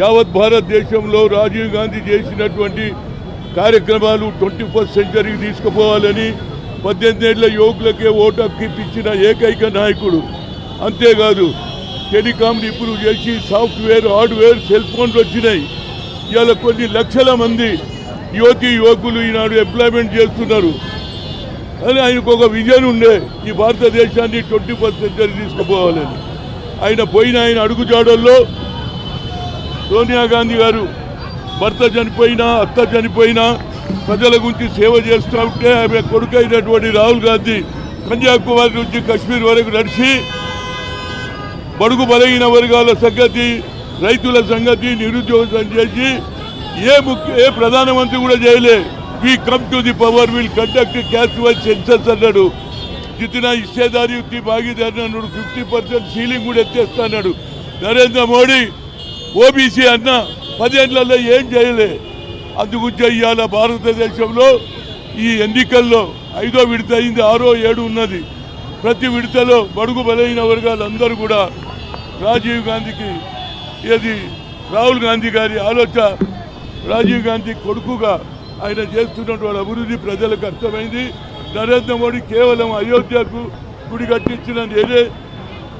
యావత్ భారతదేశంలో రాజీవ్ గాంధీ చేసినటువంటి కార్యక్రమాలు ట్వంటీ ఫస్ట్ సెంచరీకి తీసుకుపోవాలని పద్దెనిమిది ఏళ్ళ యువకులకే ఓటు హక్కు ఇప్పించిన ఏకైక నాయకుడు. అంతేకాదు టెలికాంని ఇంప్రూవ్ చేసి సాఫ్ట్వేర్ హార్డ్వేర్ సెల్ ఫోన్లు వచ్చినాయి. ఇవాళ కొన్ని లక్షల మంది యువతి యువకులు ఈనాడు ఎంప్లాయ్మెంట్ చేస్తున్నారు. అని ఆయనకు ఒక విజన్ ఉండే ఈ భారతదేశాన్ని ట్వంటీ ఫస్ట్ సెంచరీ తీసుకుపోవాలని. ఆయన పోయిన ఆయన అడుగుజాడల్లో సోనియా గాంధీ గారు భర్త చనిపోయినా అత్త చనిపోయినా ప్రజల గురించి సేవ చేస్తూ ఉంటే ఆమె కొడుకైనటువంటి రాహుల్ గాంధీ కన్యాకుమారి నుంచి కశ్మీర్ వరకు నడిచి బడుగు బలహీన వర్గాల సంగతి రైతుల సంగతి నిరుద్యోగం చేసి ఏ ముఖ్య ఏ ప్రధానమంత్రి కూడా చేయలే. We come to the power will conduct casual census అన్నాడు. జితిన ఇచ్చేదారి యుక్తి భాగీదారి అన్నాడు ఫిఫ్టీ పర్సెంట్ సీలింగ్ కూడా ఎత్తేస్తాడు నరేంద్ర మోడీ ఓబీసీ అన్న పదేళ్ళలో ఏం చేయలే. అందుగురించి ఇవాళ భారతదేశంలో. ఈ ఎన్నికల్లో ఐదో విడత అయింది ఆరో ఏడు ఉన్నది. ప్రతి విడతలో బడుగు బలైన వర్గాలందరూ కూడా రాజీవ్ గాంధీకి ఏది రాహుల్ గాంధీ గారి ఆలోచన రాజీవ్ గాంధీ కొడుకుగా ఆయన చేస్తున్నటువంటి అభివృద్ధి ప్రజలకు అర్థమైంది. నరేంద్ర మోడీ కేవలం అయోధ్యకు గుడి కట్టించిన ఏదే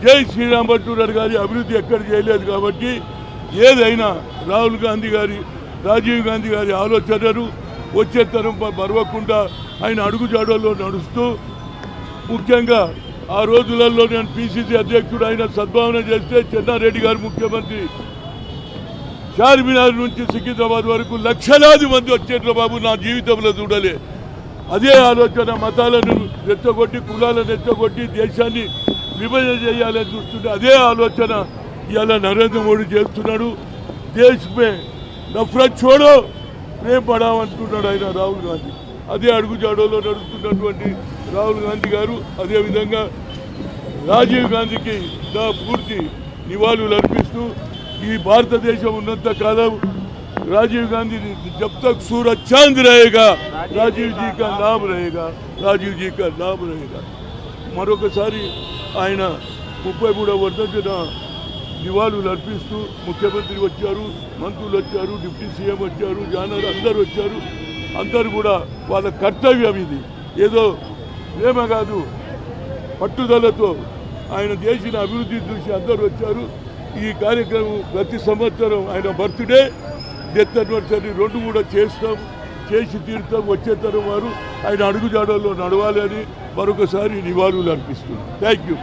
జై శ్రీరామ్ భట్టూరారు గారి అభివృద్ధి ఎక్కడ చేయలేదు కాబట్టి ఏదైనా రాహుల్ గాంధీ గారి రాజీవ్ గాంధీ గారి ఆలోచనలు వచ్చే తరం మరవకుండా ఆయన అడుగుజాడల్లో నడుస్తూ ముఖ్యంగా ఆ రోజులలో నేను పిసిసి అధ్యక్షుడు ఆయన సద్భావన చేస్తే చెన్నారెడ్డి గారు ముఖ్యమంత్రి. చార్మినార్ నుంచి సికింద్రాబాద్ వరకు లక్షలాది మంది వచ్చేట్లు బాబు నా జీవితంలో చూడలే. అదే ఆలోచన మతాలను రెచ్చగొట్టి కులాలను రెచ్చగొట్టి దేశాన్ని విభజన చేయాలని చూస్తుంటే అదే ఆలోచన ఇవాళ నరేంద్ర మోడీ చేస్తున్నాడు దేశ్ మే నఫరత్ చూడో ప్రేమ పడామంటున్నాడు ఆయన రాహుల్ గాంధీ అదే అడుగుజాడోలో నడుస్తున్నటువంటి రాహుల్ గాంధీ గారు అదేవిధంగా రాజీవ్ గాంధీకి నా పూర్తి నివాళులు అర్పిస్తూ ఈ భారతదేశం ఉన్నంత కాలం రాజీవ్ గాంధీ జబ్ తక్ సూరజ్ చాంద్ रहेगा రాజీవ్ జీ కా నామ్ रहेगा రాజీవ్ జీ కా నామ్ रहेगा మరొకసారి ఆయన ముప్పై మూడవ వర్ధంతిన నివాళులు అర్పిస్తూ ముఖ్యమంత్రి వచ్చారు మంత్రులు వచ్చారు డిప్యూటీ సీఎం వచ్చారు జానర్ అందరు వచ్చారు. అందరు కూడా వాళ్ళ కర్తవ్యం ఇది. ఏదో ప్రేమ కాదు పట్టుదలతో ఆయన చేసిన అభివృద్ధి చూసి అందరూ వచ్చారు. ఈ కార్యక్రమం ప్రతి సంవత్సరం ఆయన బర్త్డే. డెత్ అనివర్సరీ రెండు కూడా చేస్తాం చేసి తీరుతాం. వచ్చే తరం వారు ఆయన అడుగుజాడల్లో నడవాలి అని మరొకసారి నివాళులు అర్పిస్తున్నాం. Thank you